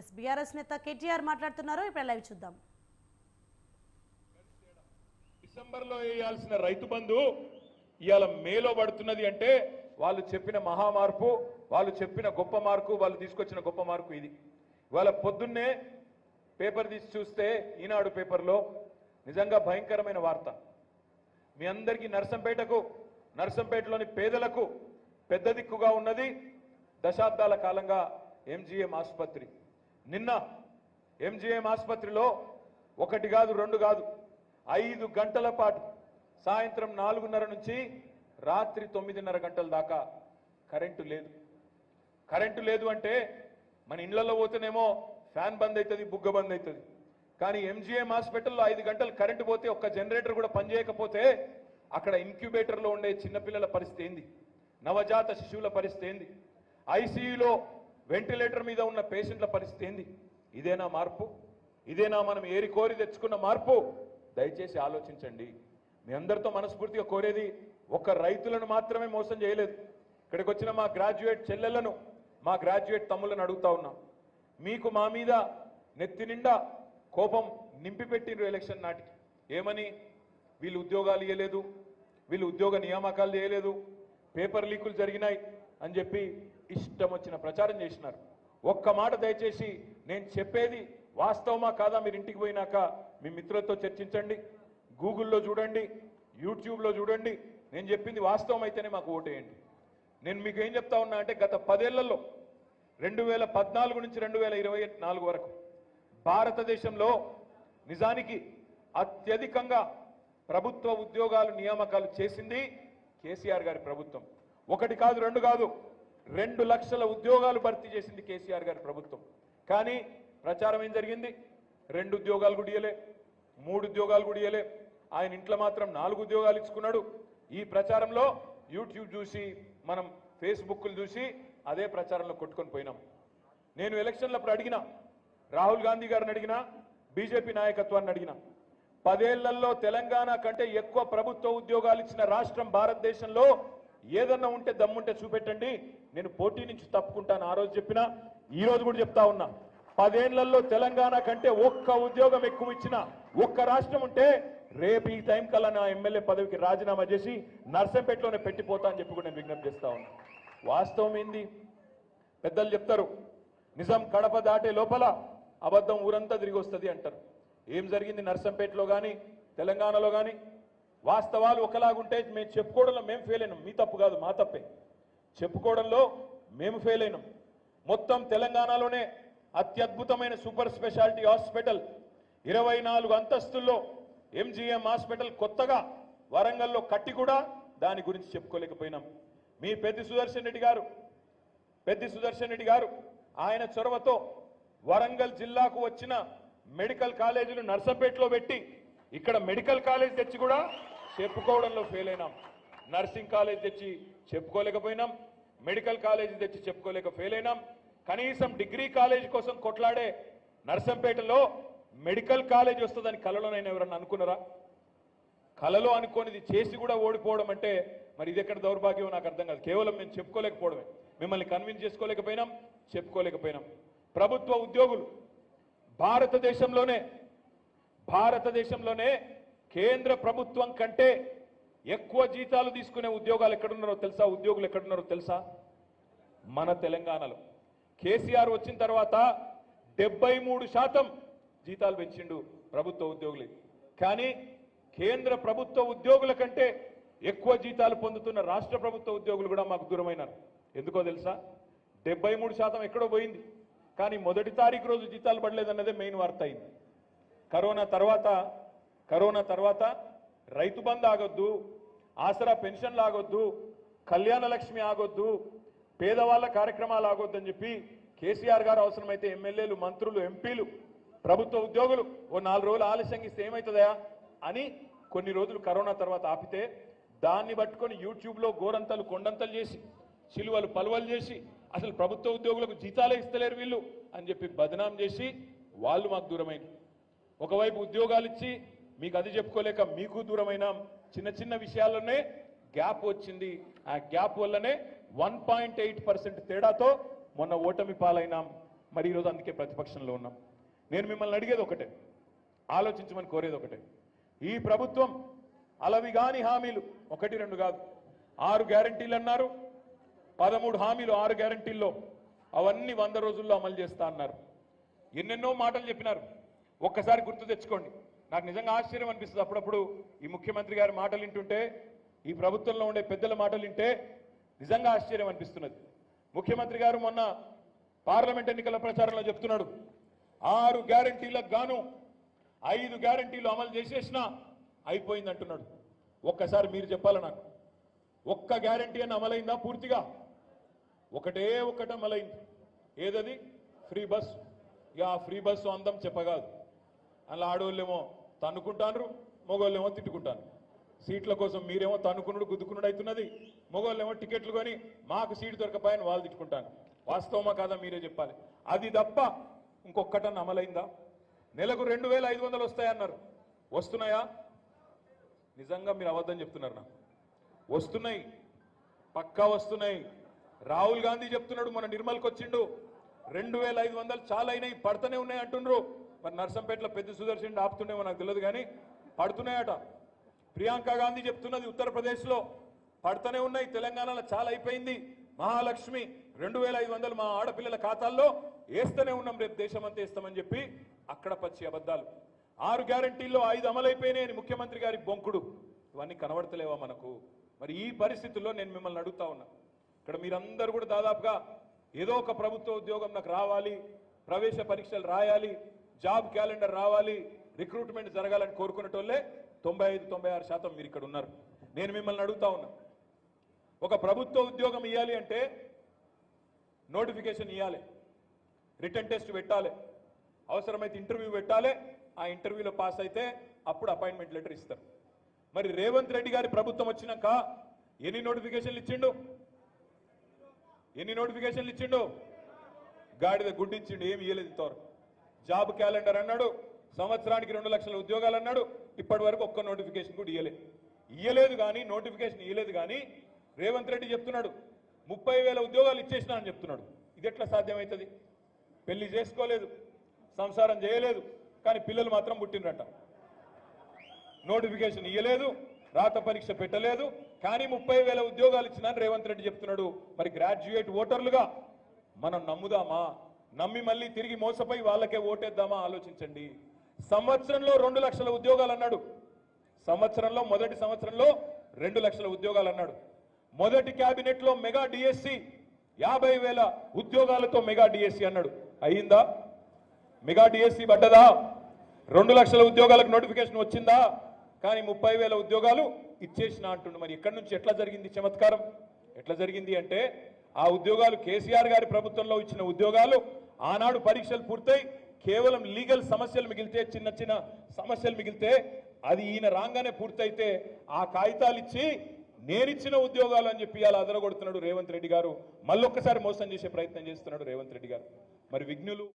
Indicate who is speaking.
Speaker 1: Yes BRS నేత కేటీఆర్ మాట్లాడుతున్నారు. ఇప్పుడు లైవ్ చూద్దాం.
Speaker 2: డిసెంబర్లో వేయాల్సిన రైతు బంధు ఇవాళ మేలో పడుతున్నది అంటే వాళ్ళు చెప్పిన మహామార్పు వాళ్ళు చెప్పిన గొప్ప మార్కు వాళ్ళు తీసుకొచ్చిన గొప్ప మార్కు ఇది. ఇవాళ పొద్దున్నే పేపర్ తీసి చూస్తే ఈనాడు పేపర్లో నిజంగా భయంకరమైన వార్త. మీ అందరికీ నర్సంపేటకు నర్సంపేటలోని పేదలకు పెద్ద దిక్కుగా ఉన్నది దశాబ్దాల కాలంగా ఎంజీఎం ఆసుపత్రి నిన్న ఎంజీఎం ఆసుపత్రిలో ఒకటి కాదు రెండు కాదు ఐదు గంటల పాటు సాయంత్రం నాలుగున్నర నుంచి రాత్రి తొమ్మిదిన్నర గంటల దాకా కరెంటు లేదు. కరెంటు లేదు అంటే మన ఇళ్ళలో పోతేనేమో ఫ్యాన్ బంద్ అవుతుంది బుగ్గ బంద్ అవుతుంది కానీ ఎంజీఎం హాస్పిటల్లో ఐదు గంటలు కరెంటు పోతే ఒక్క జనరేటర్ కూడా పనిచేయకపోతే అక్కడ ఇంక్యుబేటర్లో ఉండే చిన్నపిల్లల పరిస్థితి ఏంది? నవజాత శిశువుల పరిస్థితి ఏంది? ఐసీయూలో వెంటిలేటర్ మీద ఉన్న పేషెంట్ల పరిస్థితి ఏంది? ఇదేనా మార్పు? ఇదేనా మనం ఏరి కోరి తెచ్చుకున్న మార్పు? దయచేసి ఆలోచించండి. మీ అందరితో మనస్ఫూర్తిగా కోరేది ఒక్క రైతులను మాత్రమే మోసం చేయలేదు. ఇక్కడికి వచ్చిన మా గ్రాడ్యుయేట్ చెల్లెలను మా గ్రాడ్యుయేట్ తమ్ములను అడుగుతా ఉన్నాం. మీకు మా మీద నెత్తి నిండా కోపం నింపిపెట్టిండ్రు ఎలక్షన్ నాటికి. ఏమని? వీళ్ళు ఉద్యోగాలు ఇవ్వలేదు వీళ్ళు ఉద్యోగ నియామకాలు చేయలేదు. పేపర్ లీకులు జరిగినాయి అని చెప్పి ఇష్టం వచ్చిన ప్రచారం చేసినారు. ఒక్క మాట దయచేసి నేను చెప్పేది వాస్తవమా కాదా మీరు ఇంటికి పోయినాక? మీ మిత్రులతో చర్చించండి గూగుల్లో చూడండి యూట్యూబ్లో చూడండి. నేను చెప్పింది వాస్తవం అయితేనే మాకు ఓటేయండి. నేను మీకు ఏం చెప్తా ఉన్నా అంటే గత పదేళ్ళలో రెండు వేల పద్నాలుగు నుంచి రెండు వేల ఇరవై నాలుగు వరకు భారతదేశంలో నిజానికి అత్యధికంగా ప్రభుత్వ ఉద్యోగాలు నియామకాలు చేసింది కేసీఆర్ గారి ప్రభుత్వం. ఒకటి కాదు రెండు కాదు. రెండు లక్షల ఉద్యోగాలు భర్తీ చేసింది కేసీఆర్ గారి ప్రభుత్వం. కానీ ప్రచారం ఏం జరిగింది? రెండు ఉద్యోగాలు గుడియలే మూడు ఉద్యోగాలు గుడియలే ఆయన ఇంట్లో మాత్రం నాలుగు ఉద్యోగాలు ఇచ్చుకున్నాడు. ఈ ప్రచారంలో యూట్యూబ్ చూసి మనం ఫేస్బుక్లు చూసి అదే ప్రచారంలో కొట్టుకొని పోయినాం. నేను ఎలక్షన్లప్పుడు అడిగిన రాహుల్ గాంధీ గారిని అడిగినా బీజేపీ నాయకత్వాన్ని అడిగిన పదేళ్ళలో తెలంగాణ కంటే ఎక్కువ ప్రభుత్వ ఉద్యోగాలు ఇచ్చిన రాష్ట్రం భారతదేశంలో ఏదన్నా ఉంటే దమ్ముంటే చూపెట్టండి. నేను పోటీ నుంచి తప్పుకుంటాను. ఆ రోజు చెప్పినా ఈ రోజు కూడా చెప్తా ఉన్నా. పదేళ్ళలో తెలంగాణ కంటే ఒక్క ఉద్యోగం ఎక్కువ ఇచ్చిన ఒక్క రాష్ట్రం ఉంటే రేపు ఈ టైం కల్లా నా ఎమ్మెల్యే పదవికి రాజీనామా చేసి నర్సంపేటలోనే పెట్టిపోతా అని చెప్పి కూడా నేను విజ్ఞప్తి చేస్తా ఉన్నా. వాస్తవం ఏంది? పెద్దలు చెప్తారు నిజం కడప దాటే లోపల అబద్ధం ఊరంతా తిరిగి వస్తుంది అంటారు. ఏం జరిగింది నర్సంపేటలో కానీ తెలంగాణలో కానీ వాస్తవాలు ఒకలాగుంటే మేము చెప్పుకోవడంలో మేము ఫెయిల్ అయినాం. మీ తప్పు కాదు మా తప్పే. చెప్పుకోవడంలో మేము ఫెయిల్ అయినాం. మొత్తం తెలంగాణలోనే అత్యద్భుతమైన సూపర్ స్పెషాలిటీ హాస్పిటల్ ఇరవై నాలుగు అంతస్తుల్లో ఎంజీఎం హాస్పిటల్ కొత్తగా వరంగల్లో కట్టి కూడా దాని గురించి చెప్పుకోలేకపోయినాం. మీ పెద్ది సుదర్శన్ రెడ్డి గారు పెద్ది సుదర్శన్ రెడ్డి గారు ఆయన చొరవతో వరంగల్ జిల్లాకు వచ్చిన మెడికల్ కాలేజీలు నర్సంపేటలో పెట్టి ఇక్కడ మెడికల్ కాలేజ్ తెచ్చి కూడా చెప్పుకోవడంలో ఫెయిల్ అయినాం. నర్సింగ్ కాలేజ్ తెచ్చి చెప్పుకోలేకపోయినాం. మెడికల్ కాలేజ్ తెచ్చి చెప్పుకోలేక ఫెయిల్ అయినాం. కనీసం డిగ్రీ కాలేజ్ కోసం కొట్లాడే నర్సంపేటలో మెడికల్ కాలేజ్ వస్తుందని కలలోనైనా ఎవరన్నా అనుకున్నారా? కలలో అనుకోనిది చేసి కూడా ఓడిపోవడం అంటే మరి ఇది ఎక్కడ దౌర్భాగ్యం నాకు అర్థం కాదు. కేవలం మేము చెప్పుకోలేకపోవడమే. మిమ్మల్ని కన్విన్స్ చేసుకోలేకపోయినాం చెప్పుకోలేకపోయినాం. ప్రభుత్వ ఉద్యోగులు భారతదేశంలోనే భారతదేశంలోనే కేంద్ర ప్రభుత్వం కంటే ఎక్కువ జీతాలు తీసుకునే ఉద్యోగాలు ఎక్కడున్నారో తెలుసా? ఉద్యోగులు ఎక్కడున్నారో తెలుసా? మన తెలంగాణలో. కేసీఆర్ వచ్చిన తర్వాత డెబ్బై మూడు శాతం జీతాలు పెంచిండు ప్రభుత్వ ఉద్యోగులు. కానీ కేంద్ర ప్రభుత్వ ఉద్యోగుల కంటే ఎక్కువ జీతాలు పొందుతున్న రాష్ట్ర ప్రభుత్వ ఉద్యోగులు కూడా మాకు దూరమైనారు. ఎందుకో తెలుసా? డెబ్బై మూడు శాతం ఎక్కడో పోయింది. కానీ మొదటి తారీఖు రోజు జీతాలు పడలేదన్నదే మెయిన్ వార్త అయింది. కరోనా తర్వాత కరోనా తర్వాత రైతు బంద్ ఆగొద్దు ఆసరా పెన్షన్లు ఆగొద్దు కళ్యాణ లక్ష్మి ఆగొద్దు పేదవాళ్ళ కార్యక్రమాలు ఆగొద్దు అని చెప్పి కేసీఆర్ గారు అవసరమైతే ఎమ్మెల్యేలు మంత్రులు ఎంపీలు ప్రభుత్వ ఉద్యోగులు ఓ నాలుగు రోజులు ఆలస్యంగా ఇస్తే ఏమవుతుందా అని కొన్ని రోజులు కరోనా తర్వాత ఆపితే దాన్ని పట్టుకొని యూట్యూబ్లో గోరంతలు కొండంతలు చేసి చిలువలు పలువలు చేసి అసలు ప్రభుత్వ ఉద్యోగులకు జీతాలే ఇస్తలేరు వీళ్ళు అని చెప్పి బదనాం చేసి వాళ్ళు మాకు దూరమైంది ఒకవైపు ఉద్యోగాలు ఇచ్చి మీకు అది చెప్పుకోలేక మీకు దూరమైన చిన్న చిన్న విషయాల్లోనే గ్యాప్ వచ్చింది. ఆ గ్యాప్ వల్లనే వన్ పాయింట్ ఎయిట్ పర్సెంట్ తేడాతో మొన్న ఓటమి పాలైనాం. మరి ఈరోజు అందుకే ప్రతిపక్షంలో ఉన్నాం. నేను మిమ్మల్ని అడిగేది ఒకటే. ఆలోచించమని కోరేది ఒకటే. ఈ ప్రభుత్వం అలవిగాని హామీలు ఒకటి రెండు కాదు. ఆరు గ్యారంటీలు అన్నారు. పదమూడు హామీలు ఆరు గ్యారంటీల్లో అవన్నీ వంద రోజుల్లో అమలు చేస్తా అన్నారు. ఎన్నెన్నో మాటలు చెప్పినారు. ఒక్కసారి గుర్తు తెచ్చుకోండి. నాకు నిజంగా ఆశ్చర్యం అనిపిస్తుంది. అప్పుడప్పుడు ఈ ముఖ్యమంత్రి గారి మాటలు వింటుంటే ఈ ప్రభుత్వంలో ఉండే పెద్దల మాటలు వింటే నిజంగా ఆశ్చర్యం అనిపిస్తున్నది. ముఖ్యమంత్రి గారు మొన్న పార్లమెంట్ ఎన్నికల ప్రచారంలో చెప్తున్నాడు ఆరు గ్యారంటీలకు గాను ఐదు గ్యారంటీలు అమలు చేసేసినా అయిపోయింది అంటున్నాడు ఒక్కసారి మీరు చెప్పాలి నాకు? ఒక్క గ్యారంటీ అని అమలైందా పూర్తిగా? ఒకటే ఒకటి అమలైంది. ఏదది? Free bus. ఇక ఆ ఫ్రీ బస్సు అందం చెప్పగాదు. అలా ఆడవాళ్ళేమో తన్నుకుంటాను మొగోళ్ళేమో తిట్టుకుంటాను సీట్ల కోసం మీరేమో తన్నుకునుడు గుద్దుకునుడు అవుతున్నది మొగోళ్ళేమో టికెట్లు కొని మాకు సీటు దొరకపాయని వాళ్ళు తిట్టుకుంటాను వాస్తవమా కాదా మీరే చెప్పాలి. అది తప్ప ఇంకొక్కటన్నా అమలైందా? నెలకు రెండు వేల ఐదు వందలు వస్తాయన్నారు. వస్తున్నాయా? నిజంగా మీరు అబద్ధం చెప్తున్నారు నా వస్తున్నాయి. పక్కా వస్తున్నాయి. రాహుల్ గాంధీ చెప్తున్నాడు మన నిర్మల్కి వచ్చిండు రెండు వేల ఐదు వందలు చాలా అయినాయి పడుతూనే ఉన్నాయి అంటుండ్రు. మరి నర్సంపేటలో పెద్ద సుదర్శన్ ఆపుతుండేమో నాకు తెలియదు కానీ పడుతున్నాయట. ప్రియాంక గాంధీ చెప్తున్నది ఉత్తరప్రదేశ్లో పడుతూనే ఉన్నాయి. తెలంగాణలో చాలా అయిపోయింది. మహాలక్ష్మి రెండు వేల ఐదు వందలు మా ఆడపిల్లల ఖాతాల్లో వేస్తూనే ఉన్నాం. రేపు దేశమంతా వేస్తామని చెప్పి అక్కడ పచ్చి అబద్ధాలు. ఆరు గ్యారంటీల్లో ఐదు అమలైపోయినాయని ముఖ్యమంత్రి గారి బొంకుడు. ఇవన్నీ కనబడతలేవా మనకు? మరి ఈ పరిస్థితుల్లో నేను మిమ్మల్ని అడుగుతా ఉన్నా. ఇక్కడ మీరందరూ కూడా దాదాపుగా ఏదో ఒక ప్రభుత్వ ఉద్యోగం నాకు రావాలి. ప్రవేశ పరీక్షలు రాయాలి. జాబ్ క్యాలెండర్ రావాలి రిక్రూట్మెంట్ జరగాలని కోరుకునేటోళ్ళే తొంభై ఐదు తొంభై ఆరు శాతం మీరు ఇక్కడ ఉన్నారు. నేను మిమ్మల్ని అడుగుతా ఉన్నా. ఒక ప్రభుత్వ ఉద్యోగం ఇవ్వాలి అంటే నోటిఫికేషన్ ఇవ్వాలి రిటర్న్ టెస్ట్ పెట్టాలి అవసరమైతే ఇంటర్వ్యూ పెట్టాలి ఆ ఇంటర్వ్యూలో పాస్ అయితే అప్పుడు అపాయింట్మెంట్ లెటర్ ఇస్తారు. మరి రేవంత్ రెడ్డి గారి ప్రభుత్వం వచ్చినాక ఎన్ని నోటిఫికేషన్లు ఇచ్చిండు? ఎన్ని నోటిఫికేషన్లు ఇచ్చిండు? గాడిద గుడ్డించిండు ఏమి ఇవ్వలేదు ఇంతవరకు. జాబ్ క్యాలెండర్ అన్నాడు సంవత్సరానికి రెండు లక్షల ఉద్యోగాలు అన్నాడు ఇప్పటి వరకు ఒక్క నోటిఫికేషన్ కూడా ఇయ్యలేదు ఇయ్యలేదు కానీ నోటిఫికేషన్ ఇయ్యలేదు కానీ రేవంత్ రెడ్డి చెప్తున్నాడు ముప్పై వేల ఉద్యోగాలు ఇచ్చేసినా అని చెప్తున్నాడు. ఇది ఎట్లా సాధ్యమవుతుంది పెళ్ళి చేసుకోలేదు సంసారం చేయలేదు కానీ పిల్లలు మాత్రం పుట్టినరట నోటిఫికేషన్ ఇవ్వలేదు రాత పరీక్ష పెట్టలేదు కానీ ముప్పై వేల ఉద్యోగాలు ఇచ్చినా రేవంత్ రెడ్డి చెప్తున్నాడు. మరి గ్రాడ్యుయేట్ ఓటర్లుగా మనం నమ్ముదామా? నమ్మి మళ్ళీ తిరిగి మోసపోయి వాళ్ళకే ఓటేద్దామా ఆలోచించండి. సంవత్సరంలో రెండు లక్షల ఉద్యోగాలు అన్నాడు. సంవత్సరంలో మొదటి సంవత్సరంలో రెండు లక్షల ఉద్యోగాలు అన్నాడు. మొదటి క్యాబినెట్లో మెగా డిఎస్సి యాభై వేల ఉద్యోగాలతో మెగా డిఎస్సి అన్నాడు. అయిందా మెగా డిఎస్సి పడ్డదా? రెండు లక్షల ఉద్యోగాలకు నోటిఫికేషన్ వచ్చిందా? కానీ ముప్పై వేల ఉద్యోగాలు ఇచ్చేసిన అంటుండు. మరి ఎక్కడి నుంచి ఎట్లా జరిగింది చమత్కారం? ఎట్లా జరిగింది అంటే ఆ ఉద్యోగాలు కేసీఆర్ గారి ప్రభుత్వంలో ఇచ్చిన ఉద్యోగాలు ఆనాడు పరీక్షలు పూర్తయి కేవలం లీగల్ సమస్యలు మిగిలితే చిన్న చిన్న సమస్యలు మిగిలితే అది ఈయన రాగానే పూర్తయితే ఆ కాగితాలు ఇచ్చి నేనిచ్చిన ఉద్యోగాలు అని చెప్పి అలా అదరగొడుతున్నాడు రేవంత్ రెడ్డి గారు. మళ్ళొక్కసారి మోసం చేసే ప్రయత్నం చేస్తున్నాడు రేవంత్ రెడ్డి గారు. మరి విఘ్నులు